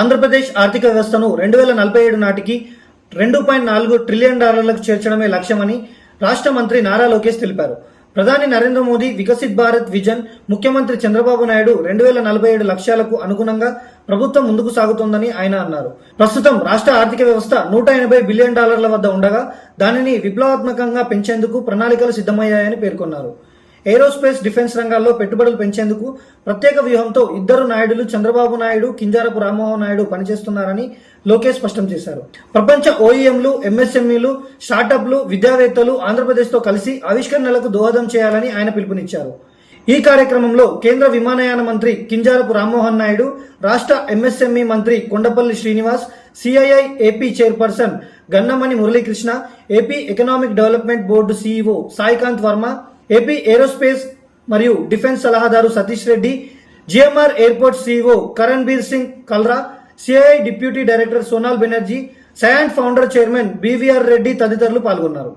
ఆంధ్రప్రదేశ్ ఆర్థిక వ్యవస్థను రెండు వేల నలభై ఏడు నాటికి రెండు పాయింట్ నాలుగు ట్రిలియన్ డాలర్లకు చేర్చడమే లక్ష్యమని రాష్ట్ర మంత్రి నారా లోకేష్ తెలిపారు. ప్రధాని నరేంద్ర మోదీ వికసిత్ భారత్ విజన్ ముఖ్యమంత్రి చంద్రబాబు నాయుడు రెండు వేల నలభై ఏడు లక్ష్యాలకు అనుగుణంగా ప్రభుత్వం ముందుకు సాగుతోందని ఆయన అన్నారు. ప్రస్తుతం రాష్ట్ర ఆర్థిక వ్యవస్థ నూట ఎనభై బిలియన్ డాలర్ల వద్ద ఉండగా దానిని విప్లవాత్మకంగా పెంచేందుకు ప్రణాళికలు సిద్ధమయ్యాయని పేర్కొన్నారు. ఏరోస్పేస్ డిఫెన్స్ రంగాల్లో పెట్టుబడులు పెంచేందుకు ప్రత్యేక వ్యూహంతో ఇద్దరు నాయుడులు చంద్రబాబు నాయుడు కింజారపు రామ్మోహన్ నాయుడు పనిచేస్తున్నారని లోకేష్ స్పష్టం చేశారు. ప్రపంచ ఓఈఎంలు ఎంఎస్ఎంఈలు స్టార్టప్లు విద్యావేత్తలు ఆంధ్రప్రదేశ్తో కలిసి ఆవిష్కరణలకు దోహదం చేయాలని ఆయన పిలుపునిచ్చారు. ఈ కార్యక్రమంలో కేంద్ర విమానయాన మంత్రి కింజారపు రామ్మోహన్ నాయుడు రాష్ట్ర ఎంఎస్ఎంఈ మంత్రి Kondapalli Srinivas CII AP chairperson Gannamani Muralikrishna AP economic development board CEO Saikanth Varma AP aerospace మరియు డిఫెన్స్ సలహాదారు Satish Reddy GMR airport CEO Karan Bir Singh Kalra CI deputy director Sonal Banerjee Cyient founder chairman BVR Reddy తదితరులు పాల్గొన్నారు.